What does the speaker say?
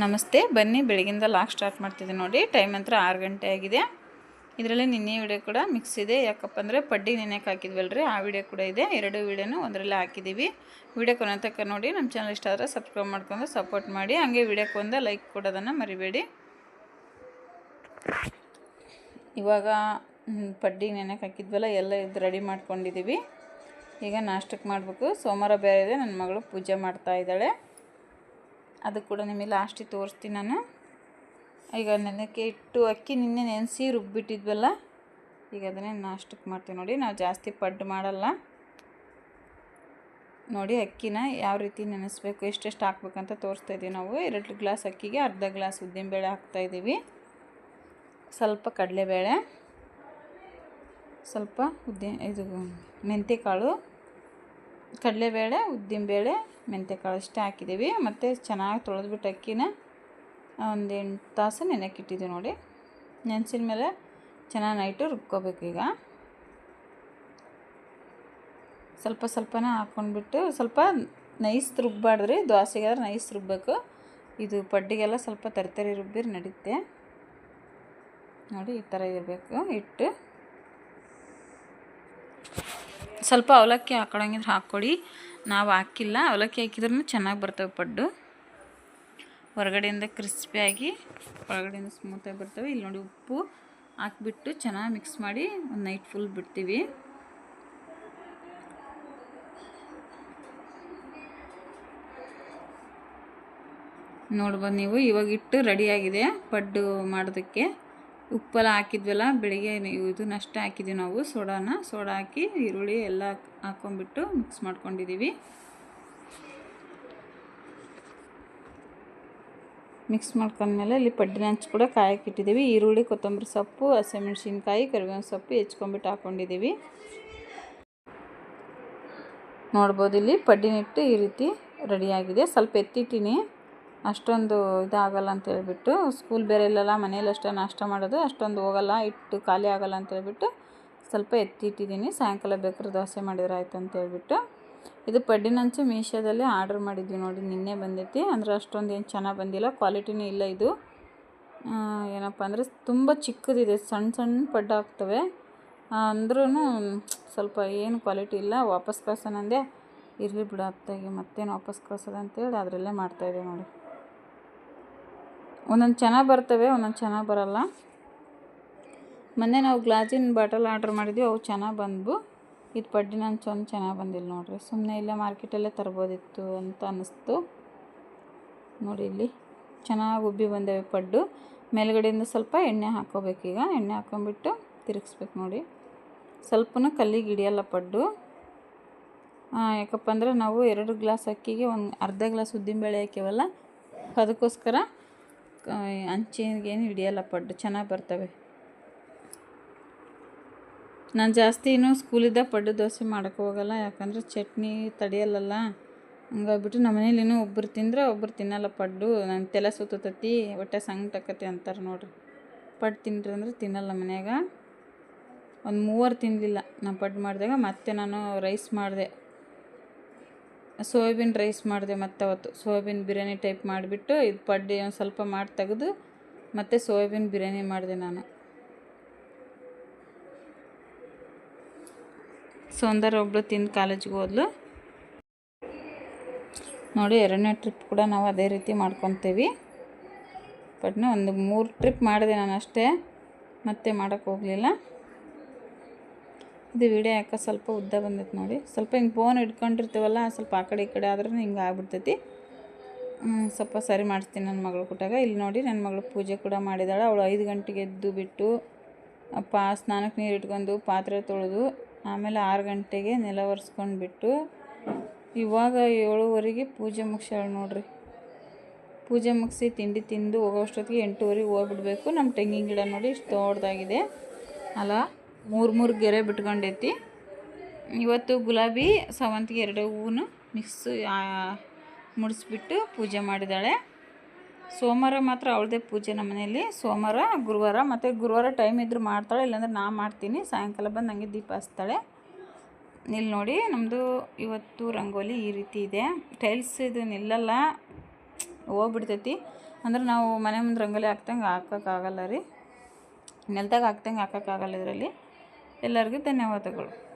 ನಮಸ್ತೆ, ಬನ್ನಿ, ಬೆಳಗಿಂದ ಲಾಕ್ ಸ್ಟಾರ್ಟ್ ಮಾಡ್ತಿದ್ದೀನಿ ನೋಡಿ. ಟೈಮ್ ಹತ್ರ ಆರು ಗಂಟೆ ಆಗಿದೆ. ಇದರಲ್ಲಿ ನಿನ್ನೆ ವಿಡಿಯೋ ಕೂಡ ಮಿಕ್ಸ್ ಇದೆ. ಯಾಕಪ್ಪ ಅಂದರೆ ಪಡ್ಡಿ ನೆನೆಯಕ್ಕೆ ಹಾಕಿದ್ವಲ್ರಿ? ಆ ವಿಡಿಯೋ ಕೂಡ ಇದೆ. ಎರಡು ವಿಡಿಯೋನು ಒಂದರಲ್ಲೇ ಹಾಕಿದ್ದೀವಿ ವಿಡಿಯೋ ಕೊನೆ ತಕ್ಕ ನೋಡಿ. ನಮ್ಮ ಚಾನಲ್ ಇಷ್ಟ ಆದರೆ ಸಬ್ಸ್ಕ್ರೈಬ್ ಮಾಡ್ಕೊಂಡು ಸಪೋರ್ಟ್ ಮಾಡಿ. ಹಂಗೆ ವಿಡಿಯೋಕ್ಕೆ ಒಂದು ಲೈಕ್ ಕೊಡೋದನ್ನು ಮರಿಬೇಡಿ. ಇವಾಗ ಪಡ್ಡಿ ನೆನೆಯಕ್ಕೆ ಹಾಕಿದ್ವಲ್ಲ, ಎಲ್ಲ ಇದು ರೆಡಿ ಮಾಡ್ಕೊಂಡಿದ್ದೀವಿ ಈಗ ನಾಷ್ಟಕ್ಕೆ ಮಾಡಬೇಕು. ಸೋಮವಾರ ಬೇರೆ ಇದೆ. ನನ್ನ ಮಗಳು ಪೂಜೆ ಮಾಡ್ತಾ ಇದ್ದಾಳೆ. ಅದು ಕೂಡ ನಿಮಗೆ ಲಾಸ್ಟಿಗೆ ತೋರಿಸ್ತೀನಿ ನಾನು. ಈಗ ನೆನಕ್ಕೆ ಇಟ್ಟು ಅಕ್ಕಿ ನಿನ್ನೆ ನೆನೆಸಿ ರುಬ್ಬಿಟ್ಟಿದ್ವಲ್ಲ, ಈಗ ಅದನ್ನೇ ನಾಷ್ಟಕ್ಕೆ ಮಾಡ್ತೀವಿ ನೋಡಿ. ನಾವು ಜಾಸ್ತಿ ಪಡ್ಡು ಮಾಡಲ್ಲ. ನೋಡಿ ಅಕ್ಕಿನ ಯಾವ ರೀತಿ ನೆನೆಸ್ಬೇಕು, ಎಷ್ಟೆಷ್ಟು ಹಾಕ್ಬೇಕಂತ ತೋರಿಸ್ತಾ ಇದ್ದೀವಿ ನಾವು. ಎರಡು ಗ್ಲಾಸ್ ಅಕ್ಕಿಗೆ ಅರ್ಧ ಗ್ಲಾಸ್ ಉದ್ದಿನಬೇಳೆ ಹಾಕ್ತಾಯಿದ್ದೀವಿ ಸ್ವಲ್ಪ ಕಡಲೆಬೇಳೆ, ಸ್ವಲ್ಪ ಉದ್ದಿ ಇದು ಮೆಂತ್ಯಕಾಳು ಕಡಲೆಬೇಳೆ ಉದ್ದಿನಬೇಳೆ ಮೆಂತ್ಯಕಾಳು ಅಷ್ಟೇ ಹಾಕಿದ್ದೀವಿ. ಮತ್ತು ಚೆನ್ನಾಗಿ ತೊಳೆದ್ಬಿಟ್ಟು ಅಕ್ಕಿನ ಒಂದು ಎಂಟು ತಾಸು ನೆನೆಕ್ಕಿಟ್ಟಿದ್ದೀವಿ ನೋಡಿ. ನೆನೆಸಿದ ಮೇಲೆ ಚೆನ್ನಾಗಿ ನೈಟು ರುಬ್ಕೋಬೇಕು ಈಗ. ಸ್ವಲ್ಪ ಸ್ವಲ್ಪನೇ ಹಾಕ್ಕೊಂಡ್ಬಿಟ್ಟು ಸ್ವಲ್ಪ ನೈಸ್ ರುಬ್ಬಾಡ್ರಿ ದೋಸೆಗಾದ್ರೆ ನೈಸ್ ರುಬ್ಬಬೇಕು ಇದು ಪಡ್ಡಿಗೆಲ್ಲ ಸ್ವಲ್ಪ ತರಿತರಿ ರುಬ್ಬಿರಿ ನಡೀತೆ. ನೋಡಿ ಈ ಥರ ಇರಬೇಕು. ಇಟ್ಟು ಸ್ವಲ್ಪ ಅವಲಕ್ಕಿ ಹಾಕೊಳಂಗಿದ್ರೆ ಹಾಕ್ಕೊಡಿ. ನಾವು ಹಾಕಿಲ್ಲ, ಅವಲಕ್ಕಿ ಹಾಕಿದ್ರೂ ಚೆನ್ನಾಗಿ ಬರ್ತವೆ ಪಡ್ಡು. ಹೊರಗಡೆಯಿಂದ ಕ್ರಿಸ್ಪಿಯಾಗಿ ಒಳಗಡೆಯಿಂದ ಸ್ಮೂತಾಗಿ ಬರ್ತವೆ. ಇಲ್ಲಿ ನೋಡಿ ಉಪ್ಪು ಹಾಕಿಬಿಟ್ಟು ಚೆನ್ನಾಗಿ ಮಿಕ್ಸ್ ಮಾಡಿ ಒಂದು ನೈಟ್ ಫುಲ್ ಬಿಡ್ತೀವಿ. ನೋಡ್ಬೋದು ನೀವು, ಇವಾಗ ಇಟ್ಟು ರೆಡಿಯಾಗಿದೆ ಪಡ್ಡು ಮಾಡೋದಕ್ಕೆ. ಉಪ್ಪೆಲ್ಲ ಹಾಕಿದ್ವಲ್ಲ, ಬೆಳಿಗ್ಗೆ ಇದು ನಷ್ಟ ಹಾಕಿದ್ದೀವಿ ನಾವು, ಸೋಡಾನ, ಸೋಡಾ ಹಾಕಿ, ಈರುಳ್ಳಿ ಎಲ್ಲ ಹಾಕ್ಕೊಂಡ್ಬಿಟ್ಟು ಮಿಕ್ಸ್ ಮಾಡ್ಕೊಂಡಿದ್ದೀವಿ ಮಿಕ್ಸ್ ಮಾಡ್ಕೊಂಡ್ಮೇಲೆ ಇಲ್ಲಿ ಪಡ್ಡಿನ ಹಂಚು ಕೂಡ ಕಾಯಕ್ಕೆ ಇಟ್ಟಿದ್ದೀವಿ ಈರುಳ್ಳಿ, ಕೊತ್ತಂಬರಿ ಸೊಪ್ಪು, ಹಸಿಮೆಣ್ಸಿನ್ಕಾಯಿ, ಕರಿಬೇವಿನ ಸೊಪ್ಪು ಹೆಚ್ಕೊಂಡ್ಬಿಟ್ಟು ಹಾಕ್ಕೊಂಡಿದ್ದೀವಿ ನೋಡ್ಬೋದು ಇಲ್ಲಿ ಪಡ್ಡಿನಿಟ್ಟು ಈ ರೀತಿ ರೆಡಿಯಾಗಿದೆ ಸ್ವಲ್ಪ ಎತ್ತಿಟ್ಟಿನಿ. ಅಷ್ಟೊಂದು ಇದಾಗಲ್ಲ ಅಂತ ಹೇಳ್ಬಿಟ್ಟು ಸ್ಕೂಲ್ ಬೇರೆ ಇಲ್ಲಲ್ಲ ಮನೇಲಿ ಅಷ್ಟೇ ನಾಷ್ಟ ಮಾಡೋದು, ಅಷ್ಟೊಂದು ಹೋಗಲ್ಲ, ಇಟ್ಟು ಖಾಲಿ ಆಗಲ್ಲ ಅಂತ ಹೇಳ್ಬಿಟ್ಟು ಸ್ವಲ್ಪ ಎತ್ತಿಟ್ಟಿದ್ದೀನಿ. ಸಾಯಂಕಾಲ ಬೇಕಾದ್ರೆ ದೋಸೆ ಮಾಡಿದ್ರೆ ಆಯ್ತು ಅಂತ ಹೇಳ್ಬಿಟ್ಟು. ಇದು ಪಡ್ಡಿನಂಚು ಮೀಶೋದಲ್ಲಿ ಆರ್ಡ್ರ್ ಮಾಡಿದ್ವಿ ನೋಡಿ, ನಿನ್ನೆ ಬಂದೈತಿ ಅಂದ್ರೆ ಅಷ್ಟೊಂದು ಏನು ಚೆನ್ನಾಗಿ ಬಂದಿಲ್ಲ ಕ್ವಾಲಿಟಿನೂ ಇಲ್ಲ ಇದು. ಏನಪ್ಪ ಅಂದರೆ ತುಂಬ ಚಿಕ್ಕದಿದೆ, ಸಣ್ಣ ಸಣ್ಣ ಪಡ್ಡು ಆಗ್ತವೆ. ಅಂದ್ರೂ ಸ್ವಲ್ಪ ಏನು ಕ್ವಾಲಿಟಿ ಇಲ್ಲ. ವಾಪಸ್ ಕಳ್ಸೋಣಂದೆ ಇರಲಿ ಬಿಡು ಅತ್ತಾಗಿ, ಮತ್ತೇನು ವಾಪಸ್ ಕಳ್ಸೋದಂತೇಳಿ ಅದರಲ್ಲೇ ಮಾಡ್ತಾಯಿದ್ದೆ ನೋಡಿ. ಒಂದೊಂದು ಚೆನ್ನಾಗಿ ಬರ್ತವೆ, ಒಂದೊಂದು ಚೆನ್ನಾಗಿ ಬರಲ್ಲ. ಮೊನ್ನೆ ನಾವು ಗ್ಲಾಸಿನ ಬಾಟಲ್ ಆರ್ಡ್ರ್ ಮಾಡಿದ್ವಿ, ಅವು ಚೆನ್ನಾಗಿ ಬಂದ್ವು. ಇದು ಪಡ್ಡಿ ನಾನು ಒಂದು ಚೆನ್ನಾಗಿ ಬಂದಿಲ್ಲ ನೋಡಿರಿ. ಸುಮ್ಮನೆ ಇಲ್ಲೇ ಮಾರ್ಕೆಟಲ್ಲೇ ತರ್ಬೋದಿತ್ತು ಅಂತ ಅನ್ನಿಸ್ತು. ನೋಡಿ ಇಲ್ಲಿ, ಚೆನ್ನಾಗಿ ಉಬ್ಬಿ ಬಂದವೆ ಪಡ್ಡು. ಮೇಲ್ಗಡೆಯಿಂದ ಸ್ವಲ್ಪ ಎಣ್ಣೆ ಹಾಕ್ಕೋಬೇಕೀಗ ಎಣ್ಣೆ ಹಾಕ್ಕೊಂಬಿಟ್ಟು ತಿರುಗಿಸ್ಬೇಕು ನೋಡಿ. ಸ್ವಲ್ಪನೂ ಕಲ್ಲಿಗೆ ಹಿಡಿಯಲ್ಲ ಪಡ್ಡು. ಯಾಕಪ್ಪ ಅಂದರೆ ನಾವು ಎರಡು ಗ್ಲಾಸ್ ಅಕ್ಕಿಗೆ ಒಂದು ಅರ್ಧ ಗ್ಲಾಸ್ ಉದ್ದಿನಬೇಳೆ ಹಾಕ್ಯವಲ್ಲ? ಅದಕ್ಕೋಸ್ಕರ ಹಂಚಿಗೇನು ಹಿಡಿಯಲ್ಲ ಪಡ್ಡು ಚೆನ್ನಾಗಿ ಬರ್ತವೆ. ನಾನು ಜಾಸ್ತಿ ಇನ್ನೂ ಸ್ಕೂಲಿದ್ದ ಪಡ್ಡು ದೋಸೆ ಮಾಡೋಕ್ಕೆ ಹೋಗಲ್ಲ, ಯಾಕಂದರೆ ಚಟ್ನಿ ತಡೆಯಲ್ಲಲ್ಲ. ಹಂಗಾಗ್ಬಿಟ್ಟು ನಮ್ಮ ಮನೇಲಿ ಇನ್ನೂ ಒಬ್ಬರು ತಿಂದ್ರೆ ಒಬ್ಬರು ತಿನ್ನಲ್ಲ ಪಡ್ಡು. ನನ್ನ ತಲೆ ಸುತ್ತತತಿ, ಹೊಟ್ಟೆ ಸಂಕಟಕತಿ ಅಂತಾರೆ ನೋಡ್ರಿ. ಪಡ್ಡು ತಿನ್ರಿ ಅಂದ್ರೆ ತಿನ್ನಲ್ಲ ಮನ್ಯಾಗ. ಒಂದು ಮೂವರು ತಿನ್ನಲಿಲ್ಲ ನಾನು ಪಡ್ಡು ಮಾಡಿದಾಗ ಮತ್ತೆ ನಾನು ರೈಸ್ ಮಾಡಿದೆ. ಸೋಯಾಬೀನ್ ರೈಸ್ ಮಾಡಿದೆ ಮತ್ತೆ ಅವತ್ತು. ಸೋಯಾಬೀನ್ ಬಿರಿಯಾನಿ ಟೈಪ್ ಮಾಡಿಬಿಟ್ಟು ಇದು ಪಡ್ಡಿ ಒಂದು ಸ್ವಲ್ಪ ಮಾಡಿ ತೆಗೆದು ಮತ್ತು ಸೋಯಾಬೀನ್ ಬಿರಿಯಾನಿ ಮಾಡಿದೆ ನಾನು. ಸೌಂದರ್ಯ ಒಬ್ಬಳು ತಿಂದು ಕಾಲೇಜಿಗೆ ಹೋದ್ಲು. ನೋಡಿ ಎರಡನೇ ಟ್ರಿಪ್ ಕೂಡ ನಾವು ಅದೇ ರೀತಿ ಮಾಡ್ಕೊತೀವಿ. ಬಟ್ನ ಒಂದು ಮೂರು ಟ್ರಿಪ್ ಮಾಡಿದೆ ನಾನು ಅಷ್ಟೇ. ಮತ್ತೆ ಮಾಡೋಕ್ಕೆ ಹೋಗಲಿಲ್ಲ. ಇದು ವಿಡಿಯೋ ಯಾಕೆ ಸ್ವಲ್ಪ ಉದ್ದ ಬಂದೈತೆ ನೋಡಿ. ಸ್ವಲ್ಪ ಹಿಂಗೆ ಫೋನ್ ಇಟ್ಕೊಂಡಿರ್ತೀವಲ್ಲ ಸ್ವಲ್ಪ ಆ ಕಡೆ ಈ ಕಡೆ ಆದ್ರೂ ಹಿಂಗೆ ಆಗ್ಬಿಡ್ತೈತಿ. ಸ್ವಲ್ಪ ಸರಿ ಮಾಡಿಸ್ತೀನಿ ನನ್ನ ಮಗಳು ಕೊಟ್ಟಾಗ ಇಲ್ಲಿ ನೋಡಿ ನನ್ನ ಮಗಳು ಪೂಜೆ ಕೂಡ ಮಾಡಿದಾಳೆ. ಅವಳು ಐದು ಗಂಟೆಗೆ ಎದ್ದು ಬಿಟ್ಟು ಅಪ್ಪ ಸ್ನಾನಕ್ಕೆ ನೀರು ಇಟ್ಕೊಂಡು ಪಾತ್ರೆ ತೊಳೆದು, ಆಮೇಲೆ ಆರು ಗಂಟೆಗೆ ನೆಲ ಒರೆಸ್ಕೊಂಡು ಬಿಟ್ಟು, ಇವಾಗ ಏಳುವರೆಗೆ ಪೂಜೆ ಮುಗಿಸ್ಯಾಳ ನೋಡ್ರಿ. ಪೂಜೆ ಮುಗಿಸಿ ತಿಂಡಿ ತಿಂದು ಹೋಗೋಷ್ಟೊತ್ತಿಗೆ ಎಂಟೂವರೆಗೆ ಹೋಗ್ಬಿಡ್ಬೇಕು. ನಮ್ಮ ತೆಂಗಿನ ಗಿಡ ನೋಡಿ ಇಷ್ಟು ದೊಡ್ಡದಾಗಿದೆ ಅಲ್ಲ ಮೂರು ಮೂರು ಗೆರೆ ಬಿಟ್ಕೊಂಡೈತಿ. ಇವತ್ತು ಗುಲಾಬಿ, ಸಾವಂತಿಗೆ ಎರಡು ಹೂವನ್ನು ಮಿಕ್ಸ್ ಮುಡಿಸ್ಬಿಟ್ಟು ಪೂಜೆ ಮಾಡಿದ್ದಾಳೆ ಸೋಮವಾರ ಮಾತ್ರ ಅವಳದೇ ಪೂಜೆ ನಮ್ಮ ಮನೆಯಲ್ಲಿ. ಸೋಮವಾರ, ಗುರುವಾರ ಮತ್ತು ಗುರುವಾರ ಟೈಮ್ ಇದ್ದರೂ ಮಾಡ್ತಾಳೆ, ಇಲ್ಲಾಂದ್ರೆ ನಾ ಮಾಡ್ತೀನಿ. ಸಾಯಂಕಾಲ ಬಂದು ನನಗೆ ದೀಪ ಹಚ್ತಾಳೆ. ಇಲ್ಲಿ ನೋಡಿ ನಮ್ಮದು ಇವತ್ತು ರಂಗೋಲಿ ಈ ರೀತಿ ಇದೆ. ಟೈಲ್ಸ್ ಇದು ನಿಲ್ಲಲ್ಲ. ಹೋಗ್ಬಿಡ್ತೈತಿ. ಅಂದ್ರೆ ನಾವು ಮನೆ ಮುಂದೆ ರಂಗೋಲಿ ಹಾಕ್ದಂಗೆ ಹಾಕೋಕ್ಕಾಗಲ್ಲ ರೀ. ನೆಲದಾಗ ಹಾಕ್ದಂಗೆ ಹಾಕೋಕ್ಕಾಗಲ್ಲ ಇದರಲ್ಲಿ. ಎಲ್ಲರಿಗೂ ಧನ್ಯವಾದಗಳು.